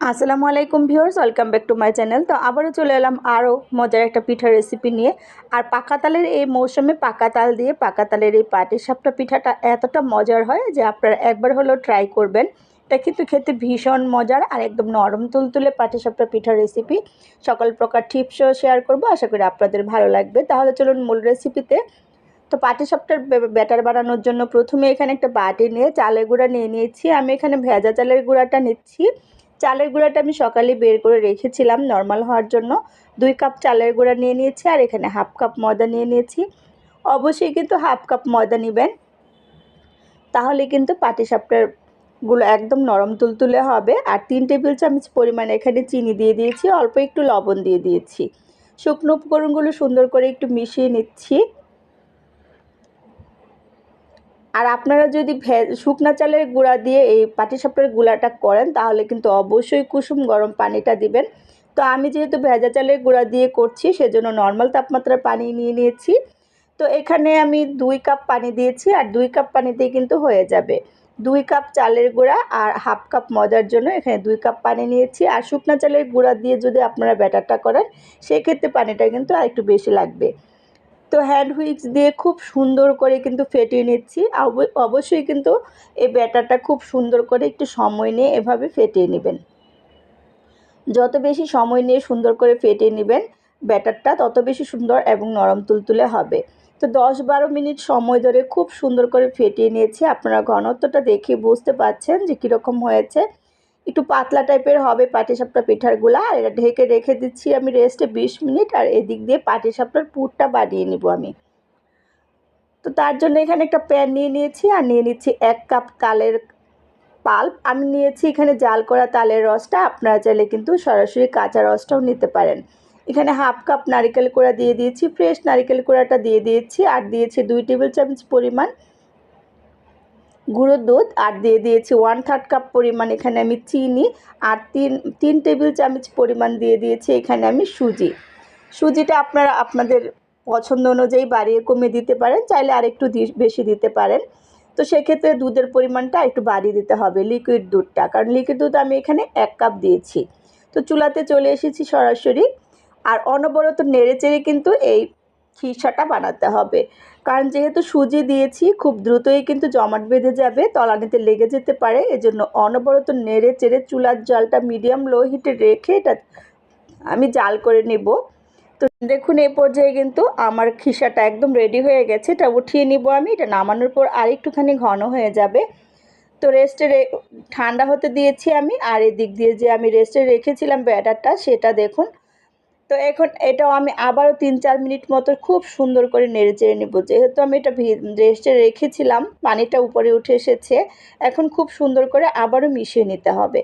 আসসালামু আলাইকুম viewers, welcome back to my channel. তো আবারও চলে এলাম আরও মজার একটা পিঠার রেসিপি নিয়ে। আর পাকা তালের এই মৌসুমে পাকা তাল দিয়ে পাকা তালের এই পাটি সাপটা পিঠাটা এতটা মজার হয় যে আপনারা একবার হলেও ট্রাই করবেন। এটা কিন্তু খেতে ভীষণ মজার আর একদম নরম তুলতুলে পাটি সাপটা পিঠার রেসিপি। সকল প্রকার টিপসও শেয়ার করব, আশা করি আপনাদের ভালো লাগবে। তাহলে চলুন মূল রেসিপিতে তো পাটি সাপটার ব্যাটার বানানোর জন্য প্রথমে এখানে একটা বাটি নিয়ে চালের গুঁড়া নিয়ে নিয়েছি। আমি এখানে ভেজা চালের গুঁড়াটা নিচ্ছি। চালের গুঁড়াটা আমি সকালে বের করে রেখেছিলাম নর্মাল হওয়ার জন্য। দুই কাপ চালের গুঁড়া নিয়ে নিয়েছি আর এখানে হাফ কাপ ময়দা নিয়ে নিয়েছি। অবশ্যই কিন্তু হাফ কাপ ময়দা নেবেন। তাহলে কিন্তু পাটিসাপটারগুলো একদম নরম তুলতুলে হবে। আর তিন টেবিল চামচ পরিমাণে এখানে চিনি দিয়ে দিয়েছি, অল্প একটু লবণ দিয়ে দিয়েছি। শুকনো উপকরণগুলো সুন্দর করে একটু মিশিয়ে নিচ্ছি। আর আপনারা যদি শুকনা চালের গুঁড়া দিয়ে এই পাটিসাপটার গুঁড়াটা করেন, তাহলে কিন্তু অবশ্যই কুসুম গরম পানিটা দিবেন। তো আমি যেহেতু ভেজা চালের গুঁড়া দিয়ে করছি, সেজন্য নর্মাল তাপমাত্রার পানি নিয়ে নিয়েছি। তো এখানে আমি দুই কাপ পানি দিয়েছি, আর দুই কাপ পানিতেই কিন্তু হয়ে যাবে। দুই কাপ চালের গুঁড়া আর হাফ কাপ মজার জন্য এখানে দুই কাপ পানি নিয়েছি। আর শুকনা চালের গুঁড়া দিয়ে যদি আপনারা ব্যাটারটা করেন, সেক্ষেত্রে পানিটা কিন্তু আর একটু বেশি লাগবে। তো হ্যান্ড হুইক্স দিয়ে খুব সুন্দর করে কিন্তু ফেটিয়ে নিচ্ছি। অবশ্যই কিন্তু এই ব্যাটারটা খুব সুন্দর করে একটু সময় নিয়ে এভাবে ফেটিয়ে নেবেন। যত বেশি সময় নিয়ে সুন্দর করে ফেটিয়ে নেবেন ব্যাটারটা, তত বেশি সুন্দর এবং নরম তুলতুলে হবে। তো দশ বারো মিনিট সময় ধরে খুব সুন্দর করে ফেটিয়ে নিয়েছি। আপনারা ঘনত্বটা দেখে বুঝতে পাচ্ছেন যে কীরকম হয়েছে। একটু পাতলা টাইপের হবে পাটিসাপটা পিঠারগুলো আর এটা ঢেকে রেখে দিচ্ছি আমি রেস্টে বিশ মিনিট, আর এদিক দিয়ে পাটিসাপটার পুরটা বানিয়ে নিব আমি। তো তার জন্য এখানে একটা প্যান নিয়ে নিয়েছি, আর নিয়ে নিচ্ছি এক কাপ তালের পাল্প আমি নিয়েছি এখানে জাল করা তালের রসটা, আপনারা চাইলে কিন্তু সরাসরি কাঁচা রসটাও নিতে পারেন। এখানে হাফ কাপ নারিকেল কোড়া দিয়ে দিয়েছি ফ্রেশ নারিকেল কোড়াটা দিয়ে দিয়েছি, আর দিয়েছি দুই টেবিল চামচ পরিমাণ গুঁড়ো দুধ আর দিয়ে দিয়েছি ওয়ান থার্ড কাপ পরিমাণ এখানে আমি চিনি আর তিন তিন টেবিল চামচ পরিমাণ দিয়ে দিয়েছি এখানে আমি সুজি। সুজিটা আপনারা আপনাদের পছন্দ অনুযায়ী বাড়িয়ে কমিয়ে দিতে পারেন, চাইলে আরেকটু বেশি দিতে পারেন। তো সেক্ষেত্রে দুধের পরিমাণটা একটু বাড়িয়ে দিতে হবে লিকুইড দুধটা, কারণ লিকুইড দুধ আমি এখানে এক কাপ দিয়েছি। তো চুলাতে চলে এসেছি সরাসরি, আর অনবরত নেড়ে চেড়ে কিন্তু এই খিসাটা বানাতে হবে। কারণ যেহেতু সুজি দিয়েছি, খুব দ্রুতই কিন্তু জমাট বেঁধে যাবে, তলানিতে লেগে যেতে পারে। এজন্য অনবরত নেড়ে চেড়ে চুলার জলটা মিডিয়াম লো হিটে রেখে এটা আমি জাল করে নেব। তো দেখুন এই পর্যায়ে কিন্তু আমার খিসাটা একদম রেডি হয়ে গেছে। এটা উঠিয়ে নিব আমি। এটা নামানোর পর আর একটুখানি ঘন হয়ে যাবে। তো রেস্টে ঠান্ডা হতে দিয়েছি আমি। আর এদিক দিয়ে যে আমি রেস্টে রেখেছিলাম ব্যাটারটা, সেটা দেখুন তো এখন এটাও আমি আবারও তিন চার মিনিট মতো খুব সুন্দর করে নেড়ে চেড়ে নেব। যেহেতু আমি এটা রেস্টে রেখেছিলাম, পানিটা উপরে উঠে এসেছে, এখন খুব সুন্দর করে আবারও মিশিয়ে নিতে হবে।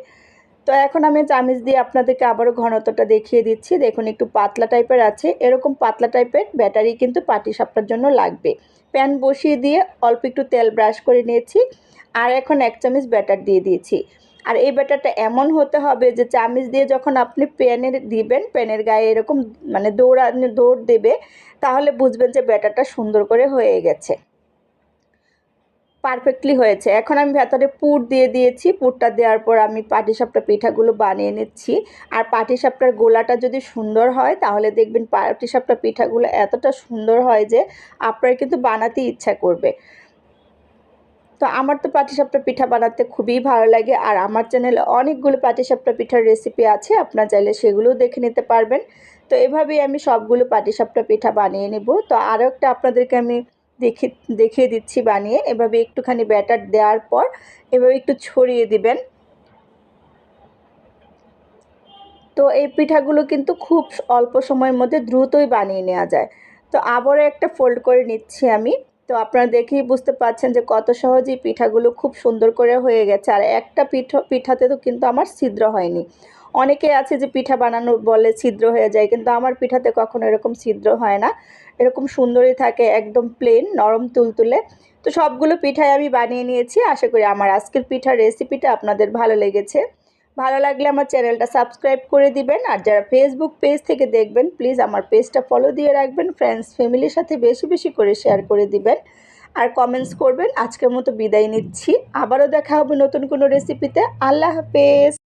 তো এখন আমি চামিচ দিয়ে আপনাদেরকে আবারও ঘনত্বটা দেখিয়ে দিচ্ছি। দেখুন, একটু পাতলা টাইপের আছে, এরকম পাতলা টাইপের ব্যাটারি কিন্তু পাটি সাপটার জন্য লাগবে। প্যান বসিয়ে দিয়ে অল্প একটু তেল ব্রাশ করে নিয়েছি, আর এখন এক চামচ ব্যাটার দিয়ে দিয়েছি। আর এই ব্যাটারটা এমন হতে হবে যে চামিচ দিয়ে যখন আপনি প্যানের দিবেন প্যানের গায়ে এরকম মানে দৌড়া, দৌড় দেবে, তাহলে বুঝবেন যে ব্যাটারটা সুন্দর করে হয়ে গেছে। পারফেক্টলি হয়েছে। এখন আমি ভেতরে পুর দিয়ে দিয়েছি। পুরটা দেওয়ার পর আমি পাটিসাপটা পিঠাগুলো বানিয়ে নিচ্ছি। আর পাটিসাপটার গোলাটা যদি সুন্দর হয়, তাহলে দেখবেন পাটিসাপটা পিঠাগুলো এতটা সুন্দর হয় যে আপনার কিন্তু বানাতে ইচ্ছা করবে। তো আমার তো পাটিসাপটা পিঠা বানাতে খুবই ভালো লাগে আর আমার চ্যানেলে অনেকগুলো পাটিসাপটা পিঠার রেসিপি আছে, আপনার চাইলে সেগুলোও দেখে নিতে পারবেন। তো এভাবেই আমি সবগুলো পাটিসাপটা পিঠা বানিয়ে নেব। তো আরও একটা আপনাদেরকে আমি দেখে, দেখিয়ে দিচ্ছি বানিয়ে, এভাবে একটুখানি ব্যাটার দেওয়ার পর এভাবে একটু ছড়িয়ে দিবেন। তো এই পিঠাগুলো কিন্তু খুব অল্প সময়ের মধ্যে দ্রুতই বানিয়ে নেওয়া যায়। তো আবারও একটা ফোল্ড করে নিচ্ছি আমি। তো আপনারা দেখেই বুঝতে পারছেন যে কত সহজেই পিঠাগুলো খুব সুন্দর করে হয়ে গেছে। আর একটা পিঠা, পিঠাতে তো কিন্তু আমার ছিদ্র হয়নি। অনেকে আছে যে পিঠা বানানো বলে ছিদ্র হয়ে যায়, কিন্তু আমার পিঠাতে কখনো এরকম ছিদ্র হয় না। এরকম সুন্দরই থাকে, একদম প্লেন নরম, তুলতুলে। তো সবগুলো পিঠাই আমি বানিয়ে নিয়েছি। আশা করি আমার আজকের পিঠার রেসিপিটা আপনাদের ভালো লেগেছে। ভালো লাগলে আমার চ্যানেলটা সাবস্ক্রাইব করে দিবেন। আর যারা ফেসবুক পেজ থেকে দেখবেন প্লিজ আমার পেজটা ফলো দিয়ে রাখবেন। ফ্রেন্ডস ফ্যামিলির সাথে বেশি বেশি করে শেয়ার করে দিবেন। আর কমেন্টস করবেন। আজকের মতো বিদায় নিচ্ছি। আবারও দেখা হবে নতুন কোনো রেসিপিতে আল্লাহ হাফেজ।